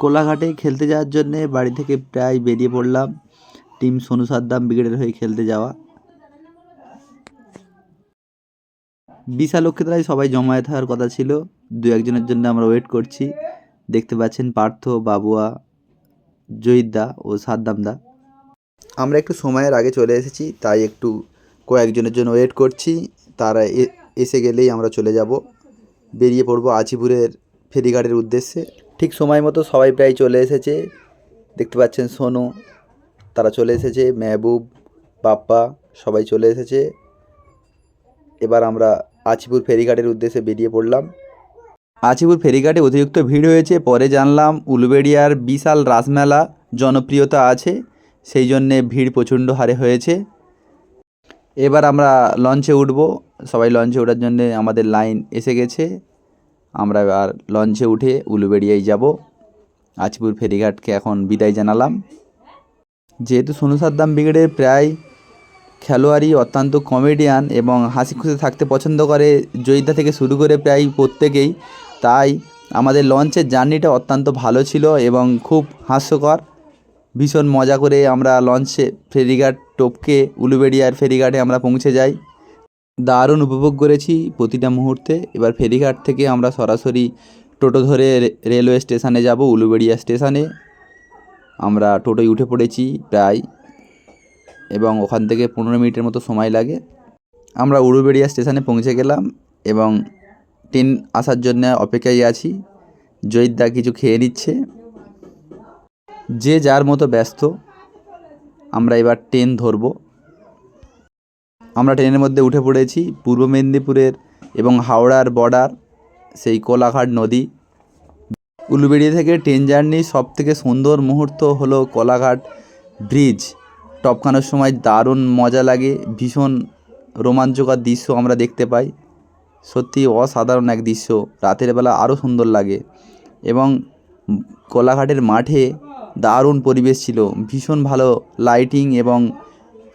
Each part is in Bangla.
কোলাঘাটে খেলতে যাওয়ার জন্যে বাড়ি থেকে প্রায় বেরিয়ে পড়লাম। টিম সোনু সাদ্দাম ব্রিগেডের হয়ে খেলতে যাওয়া। বিশাল লক্ষ্মীতলায় সবাই জমায়েত হওয়ার কথা ছিল। দু একজনের জন্য আমরা ওয়েট করছি। দেখতে পাচ্ছেন পার্থ, বাবুয়া জয়িতদা ও সাদ্দামদা আমরা একটু সময়ের আগে চলে এসেছি, তাই একটু কয়েকজনের জন্য ওয়েট করছি। তারা এসে গেলেই আমরা চলে যাব। বেরিয়ে পড়ব আজিপুরের ফেরিঘাটের উদ্দেশ্যে। ঠিক সময় মতো সবাই প্রায় চলে এসেছে। দেখতে পাচ্ছেন সোনু, তারা চলে এসেছে, মেহবুব, বাপ্পা সবাই চলে এসেছে। এবার আমরা আচিপুর ফেরিঘাটের উদ্দেশ্যে বেরিয়ে পড়লাম। আচিপুর ফেরিঘাটে অতিরিক্ত ভিড় হয়েছে, পরে জানলাম উলুবেড়িয়ার বিশাল রাসমেলা জনপ্রিয়তা আছে, সেই জন্যে ভিড় প্রচণ্ড হারে হয়েছে। এবার আমরা লঞ্চে উঠবো। সবাই লঞ্চে ওঠার জন্যে আমাদের লাইন এসে গেছে। আমরা এবার লঞ্চে উঠে উলুবেড়িয়ায় যাব। আজপুর ফেরিঘাটকে এখন বিদায় জানালাম। যেহেতু সোনু সাদ্দাম ব্রিগেডের প্রায় খেলোয়াড়ই অত্যন্ত কমেডিয়ান এবং হাসি খুশি থাকতে পছন্দ করে, জয়িতা থেকে শুরু করে প্রায় প্রত্যেকেই, তাই আমাদের লঞ্চের জার্নিটা অত্যন্ত ভালো ছিল এবং খুব হাস্যকর। ভীষণ মজা করে আমরা লঞ্চে ফেরিঘাট টপকে উলুবেড়িয়ার ফেরিঘাটে আমরা পৌঁছে যাই। দারুণ উপভোগ করেছি প্রতিটা মুহূর্তে। এবার ফেরিঘাট থেকে আমরা সরাসরি টোটো ধরে রেলওয়ে স্টেশনে যাব, উলুবেড়িয়া স্টেশনে। আমরা টোটোয় উঠে পড়েছি প্রায়, এবং ওখান থেকে পনেরো মিনিটের মতো সময় লাগে। আমরা উলুবেড়িয়া স্টেশনে পৌঁছে গেলাম, এবং ট্রেন আসার জন্য অপেক্ষায় আছি। জয়িতদা কিছু খেয়ে নিচ্ছে। যে যার মতো ব্যস্ত, আমরা এবার ট্রেন ধরবো। আমরা ট্রেনের মধ্যে উঠে পড়েছি, পূর্ব মেদিনীপুরের এবং হাওড়ার বর্ডার সেই কোলাঘাট নদী। উলুবেড়িয়া থেকে ট্রেন জার্নি সব থেকে সুন্দর মুহূর্ত হলো কোলাঘাট ব্রিজ টপকানোর সময় দারুণ মজা লাগে, ভীষণ রোমাঞ্চকর দৃশ্য আমরা দেখতে পাই। সত্যি অসাধারণ এক দৃশ্য, রাতের বেলা আরও সুন্দর লাগে। এবং কোলাঘাটের মাঠে দারুণ পরিবেশ ছিল, ভীষণ ভালো লাইটিং এবং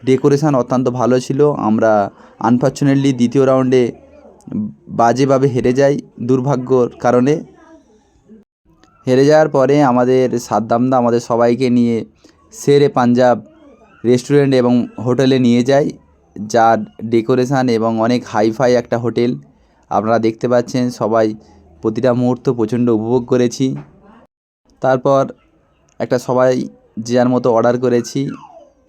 ডেকোরেশন অত্যন্ত ভালো ছিল। আমরা আনফর্চুনেটলি দ্বিতীয় রাউন্ডে বাজেভাবে হেরে যাই দুর্ভাগ্যর কারণে। হেরে যাওয়ার পরে আমাদের সাদ্দামদা আমাদের সবাইকে নিয়ে সেরে পাঞ্জাব রেস্টুরেন্ট এবং হোটেলে নিয়ে যায়। যার ডেকোরেশান এবং অনেক হাইফাই একটা হোটেল আপনারা দেখতে পাচ্ছেন সবাই প্রতিটা মুহূর্ত প্রচণ্ড উপভোগ করেছি। তারপর একটা সবাই যে যার মতো অর্ডার করেছি।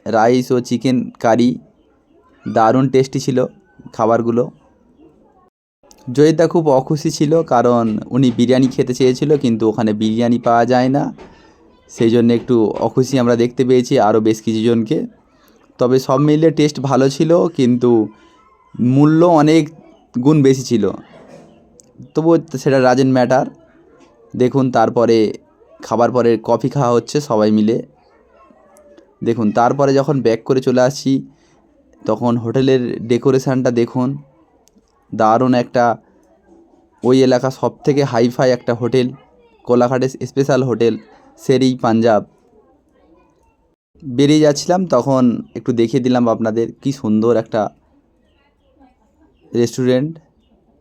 রাইস ও চিকেন কারি দারুণ টেস্টি ছিল খাবারগুলো। জয়িতা খুব অখুশি ছিল কারণ উনি বিরিয়ানি খেতে চেয়েছিল কিন্তু ওখানে বিরিয়ানি পাওয়া যায় না। সেই জন্য একটু অখুশি আমরা দেখতে পেয়েছি আরও বেশ কিছুজনকে তবে সব মিলিয়ে টেস্ট ভালো ছিল কিন্তু মূল্য অনেক গুণ বেশি ছিল। তবুও সেটা রাজেন ম্যাটার দেখুন তারপরে খাবার পরে কফি খাওয়া হচ্ছে সবাই মিলে। দেখুন, তারপরে যখন ব্যাক করে চলে আসছি তখন হোটেলের ডেকোরেশানটা দেখুন। দারুণ একটা, ওই এলাকা সব থেকে হাইফাই একটা হোটেল, কোলাঘাটের স্পেশাল হোটেল, সেরি পাঞ্জাব। বেরিয়ে যাচ্ছিলাম, তখন একটু দেখিয়ে দিলাম আপনাদের কি সুন্দর একটা রেস্টুরেন্ট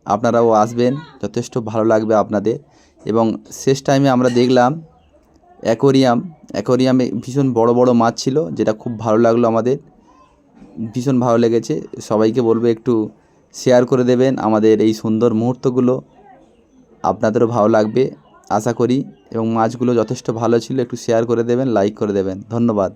আপনারাও আসবেন, যথেষ্ট ভালো লাগবে আপনাদের। এবং শেষ টাইমে আমরা দেখলাম অ্যাকোরিয়াম। অ্যাকোরিয়ামে ভীষণ বড় বড় মাছ ছিল, যেটা খুব ভালো লাগল আমাদের। ভীষণ ভালো লেগেছে। সবাইকে বলব একটু শেয়ার করে দেবেন আমাদের এই সুন্দর মুহূর্তগুলো। আপনাদেরও ভালো লাগবে, আশা করি। এবং মাছগুলো যথেষ্ট ভালো ছিল, একটু শেয়ার করে দেবেন লাইক করে দেবেন। ধন্যবাদ।